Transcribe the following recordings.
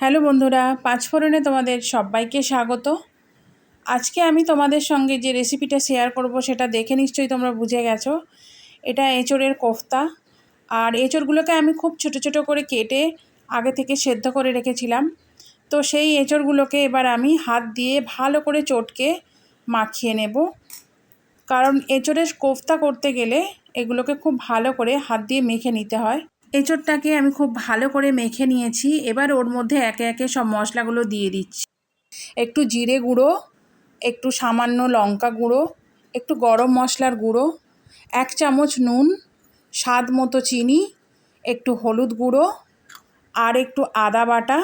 Hello বন্ধুরা, পাঁচফোড়নে তোমাদের সবাইকে স্বাগত। আজকে আমি তোমাদের সঙ্গে যে রেসিপিটা শেয়ার করব সেটা দেখে নিশ্চয়ই তোমরা বুঝে গেছো। এটা এঁচড়ের কোফতা। আর এঁচড়গুলোকে আমি খুব ছোট ছোট করে কেটে আগে থেকে সেদ্ধ করে রেখেছিলাম। তো সেই এঁচড়গুলোকে এবার আমি হাত দিয়ে ভালো করে চটকে মাখিয়ে নেব। কারণ এঁচড়ের কোফতা করতে গেলে এগুলোকে খুব ভালো করে হাত দিয়ে মেখে নিতে হয়। এঁচড়টাকে আমি খুব ভালো করে মেখে নিয়েছি। এবার ওর মধ্যে একে একে সব মশলাগুলো দিয়ে দিচ্ছি। একটু জিরে গুঁড়ো, একটু সামান্য লঙ্কা গুঁড়ো, একটু গরম মশলার গুঁড়ো, এক চামচ নুন, স্বাদ মতো চিনি, একটু হলুদ গুঁড়ো, আর একটু আদা বাটা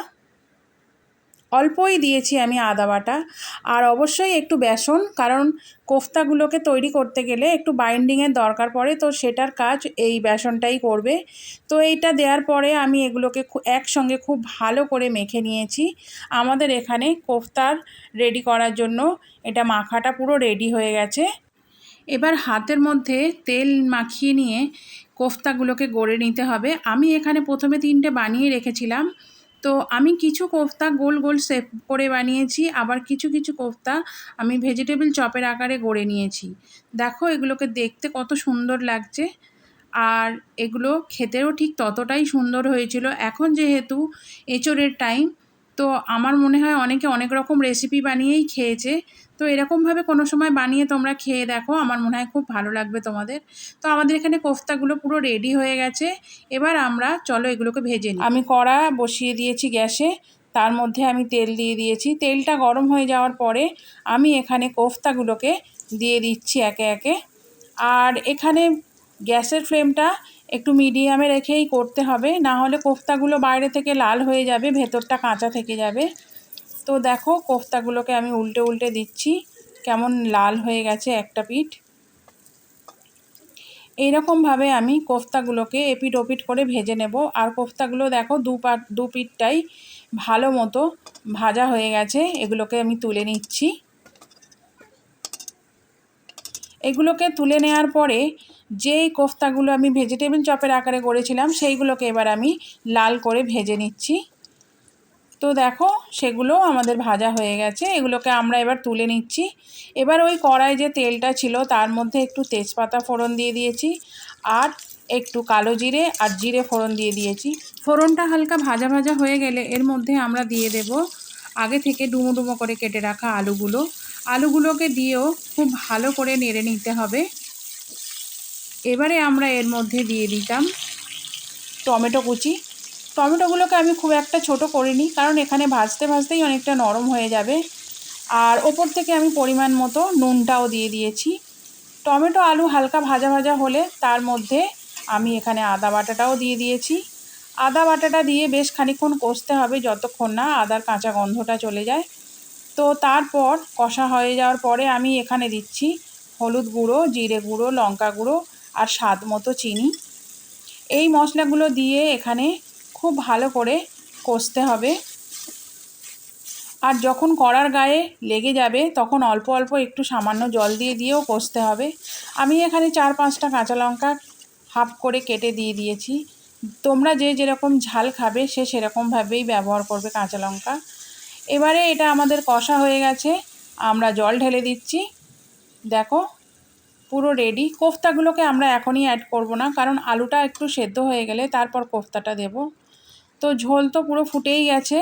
অল্পই দিয়েছি আমি আদা বাটা। আর অবশ্যই একটু বেসন, কারণ কোফতাগুলোকে তৈরি করতে গেলে একটু বাইন্ডিংয়ের দরকার পড়ে, তো সেটার কাজ এই বেসনটাই করবে। তো এইটা দেওয়ার পরে আমি এগুলোকে একসঙ্গে খুব ভালো করে মেখে নিয়েছি। আমাদের এখানে কোফতার রেডি করার জন্য এটা মাখাটা পুরো রেডি হয়ে গেছে। এবার হাতের মধ্যে তেল মাখিয়ে নিয়ে কোফতাগুলোকে গড়ে নিতে হবে। আমি এখানে প্রথমে তিনটে বানিয়ে রেখেছিলাম। তো আমি কিছু কোফতা গোল গোল শেপ করে বানিয়েছি, আবার কিছু কিছু কোফতা আমি ভেজিটেবল চপের আকারে গড়ে নিয়েছি। দেখো এগুলোকে দেখতে কত সুন্দর লাগছে। আর এগুলো খেতেও ঠিক ততটাই সুন্দর হয়েছিল। এখন যেহেতু এঁচোড়ের টাইম তো আমার মনে হয় অনেকে অনেক রকম রেসিপি বানিয়েই খেয়েছে। তো এরকমভাবে কোনো সময় বানিয়ে তোমরা খেয়ে দেখো, আমার মনে হয় খুব ভালো লাগবে তোমাদের। তো আমাদের এখানে কোফতাগুলো পুরো রেডি হয়ে গেছে। এবার আমরা চলো এগুলোকে ভেজে নিই। আমি কড়া বসিয়ে দিয়েছি গ্যাসে, তার মধ্যে আমি তেল দিয়ে দিয়েছি। তেলটা গরম হয়ে যাওয়ার পরে আমি এখানে কোফতাগুলোকে দিয়ে দিচ্ছি একে একে। আর এখানে গ্যাসের ফ্লেমটা একটু মিডিয়ামে রেখেই করতে হবে, না হলে কোফতাগুলো বাইরে থেকে লাল হয়ে যাবে, ভেতরটা কাঁচা থেকে যাবে। তো দেখো কোফতাগুলোকে আমি উল্টে উল্টে দিচ্ছি, কেমন লাল হয়ে গেছে একটা পিঠ। এইরকমভাবে আমি কোফতাগুলোকে এপিট ওপিট করে ভেজে নেব। আর কোফতাগুলো দেখো দু পাট, দু পিঠটাই ভালো মতো ভাজা হয়ে গেছে, এগুলোকে আমি তুলে নিচ্ছি। এগুলোকে তুলে নেওয়ার পরে যেই কোফতাগুলো আমি ভেজিটেবল চপের আকারে করেছিলাম, সেইগুলোকে এবার আমি লাল করে ভেজে নিচ্ছি। তো দেখো, সেগুলো আমাদের ভাজা হয়ে গেছে। এগুলোকে আমরা এবার তুলে নিচ্ছি। এবার ওই কড়াই যে তেলটা ছিল, তার মধ্যে একটু তেজপাতা ফোড়ন দিয়ে দিয়েছি আর একটু কালো জিরে আর জিরে ফোড়ন দিয়ে দিয়েছি। ফোড়নটা হালকা ভাজা ভাজা হয়ে গেলে এর মধ্যে আমরা দিয়ে দেব আগে থেকে ডুমো ডুমো করে কেটে রাখা আলুগুলো। আলুগুলোকে দিয়েও খুব ভালো করে নেড়ে নিতে হবে। এবারে আমরা এর মধ্যে দিয়ে দিতাম টমেটো কুচি। টমেটোগুলোকে আমি খুব একটা ছোট করিনি, কারণ এখানে ভাজতে ভাজতেই অনেকটা নরম হয়ে যাবে। আর ওপর থেকে আমি পরিমাণ মতো নুনটাও দিয়ে দিয়েছি। টমেটো আলু হালকা ভাজা ভাজা হলে তার মধ্যে আমি এখানে আদা বাটাটাও দিয়ে দিয়েছি। আদা বাটাটা দিয়ে বেশ খানিক্ষণ কষতে হবে যতক্ষণ না আদার কাঁচা গন্ধটা চলে যায়। তো তারপর কষা হয়ে যাওয়ার পরে আমি এখানে দিচ্ছি হলুদ গুঁড়ো, জিরে গুঁড়ো, লঙ্কা গুঁড়ো আর স্বাদ মতো চিনি। এই মশলাগুলো দিয়ে এখানে খুব ভালো করে কষতে হবে। আর যখন কড়ার গায়ে লেগে যাবে, তখন অল্প অল্প একটু সামান্য জল দিয়ে দিয়েও কষতে হবে। আমি এখানে চার পাঁচটা কাঁচা লঙ্কা হাফ করে কেটে দিয়ে দিয়েছি। তোমরা যে যেরকম ঝাল খাবে, সে সেরকমভাবেই ব্যবহার করবে কাঁচা লঙ্কা। এবারে এটা আমাদের কষা হয়ে গেছে। আমরা জল ঢেলে দিচ্ছি। দেখো পুরো রেডি কোফতাগুলোকে আমরা এখনই অ্যাড করব না, কারণ আলুটা একটু সেদ্ধ হয়ে গেলে তারপর কোফতাটা দেব। তো ঝোল তো পুরো ফুটেই গেছে।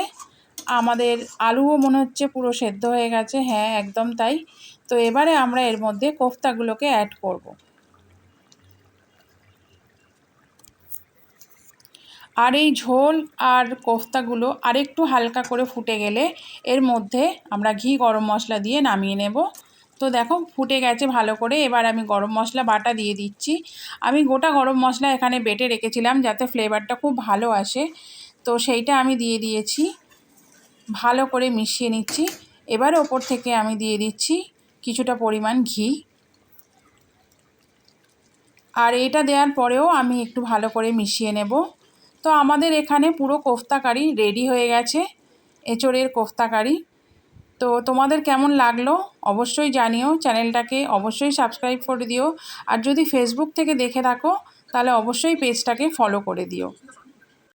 আমাদের আলুও মনে হচ্ছে পুরো সেদ্ধ হয়ে গেছে। হ্যাঁ একদম তাই। তো এবারে আমরা এর মধ্যে কোফতাগুলোকে অ্যাড করব। আর এই ঝোল আর কোফতাগুলো আরেকটু হালকা করে ফুটে গেলে এর মধ্যে আমরা ঘি, গরম মশলা দিয়ে নামিয়ে নেব। তো দেখো ফুটে গেছে ভালো করে। এবার আমি গরম মশলা বাটা দিয়ে দিচ্ছি। আমি গোটা গরম মশলা এখানে বেটে রেখেছিলাম যাতে ফ্লেভারটা খুব ভালো আসে। তো সেইটা আমি দিয়ে দিয়েছি। ভালো করে মিশিয়ে নিচ্ছি। এবার ওপর থেকে আমি দিয়ে দিচ্ছি কিছুটা পরিমাণ ঘি। আর এটা দেওয়ার পরেও আমি একটু ভালো করে মিশিয়ে নেব। তো আমাদের এখানে পুরো কোফতা কারি রেডি হয়ে গেছে। এঁচড়ের কোফতা কারি তো তোমাদের কেমন লাগল? অবশ্যই জানিও, চ্যানেলটাকে অবশ্যই সাবস্ক্রাইব করে দিও। আর যদি ফেসবুক থেকে দেখে থাকো, তাহলে অবশ্যই পেজটাকে ফলো করে দিও।